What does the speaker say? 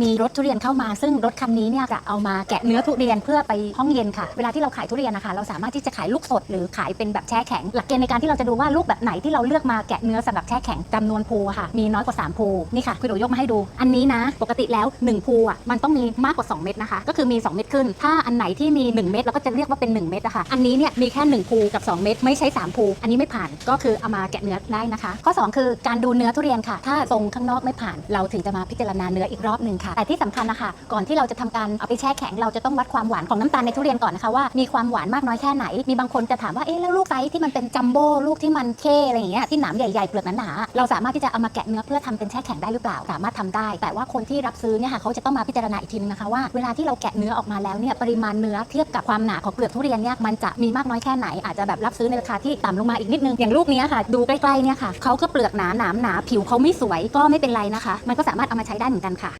มีรถทุเรียนเข้ามาซึ่งรถคันนี้เนี่ยจะเอามาแกะเนื้อทุเรียนเพื่อไปห้องเย็นค่ะ เวลาที่เราขายทุเรียนนะคะ เราสามารถที่จะขายลูกสดหรือขายเป็นแบบแช่แข็ง หลักเกณฑ์ในการที่เราจะดูว่าลูกแบบไหนที่เราเลือกมาแกะเนื้อสำหรับแช่แข็งจำนวนภูค่ะ มีน้อยกว่า 3 ภูนี่ค่ะคุณดูยกมาให้ดู อันนี้นะ ปกติแล้ว 1 ภูอะมันต้องมีมากกว่า 2 เม็ดนะคะ ก็คือมี 2 เม็ดขึ้น ถ้าอันไหนที่มี 1 เม็ดเราก็จะเรียกว่าเป็น 1 เม็ดอะค่ะอันนี้เนี่ยมีแค่ 1 ภูกับ 2 เม็ดไม่ใช่ 3 ภูอันนี้ไม่ผ่านก็คือเอามาแกะเนื้อได้นะคะ ข้อ 2 คือการดูเนื้อทุเรียนค่ะ ถ้าทรงข้างนอกไม่ผ่านเราถึงจะมาพิจารณาเนื้ออีกรอบหนึ่งค่ะ แต่ที่สำคัญนะคะ ก่อนที่เราจะทำการเอาไปแช่แข็ง เราจะต้องวัดความหวานของน้ำตาลในทุเรียนก่อนนะคะว่ามีความหวานมากน้อยแค่ไหน มีบางคนจะถามว่า เอ๊ะแล้วลูกไซส์ที่มันเป็นจัมโบ้ลูกที่มันเคอะไรอย่างเงี้ยที่หนามใหญ่ๆเปลือกหนาๆเราสามารถที่จะเอามาแกะเนื้อเพื่อทำเป็นแช่แข็งได้หรือเปล่า สามารถทำได้ แต่ว่าคนที่รับซื้อเนี่ยค่ะเขาจะต้องมาพิจารณาอีกทีนึงนะคะว่าเวลาที่เราแกะเนื้อออกมาแล้วเนี่ยปริมาณเนื้อเทียบกับความหนาของเปลือกทุเรียนเนี่ยมันจะมีมากน้อยแค่ไหนอาจจะแบบรับซื้อในราคาที่ต่ำลงมาอีกนิดนึงอย่างลูกเนี้ยค่ะ ดูใกล้ๆเนี่ยค่ะเขาก็เปลือกหนาหนามหนาผิวเขาไม่สวยก็ไม่เป็นไรนะคะ มันก็สามารถเอามาใช้ได้เหมือนกันค่ะ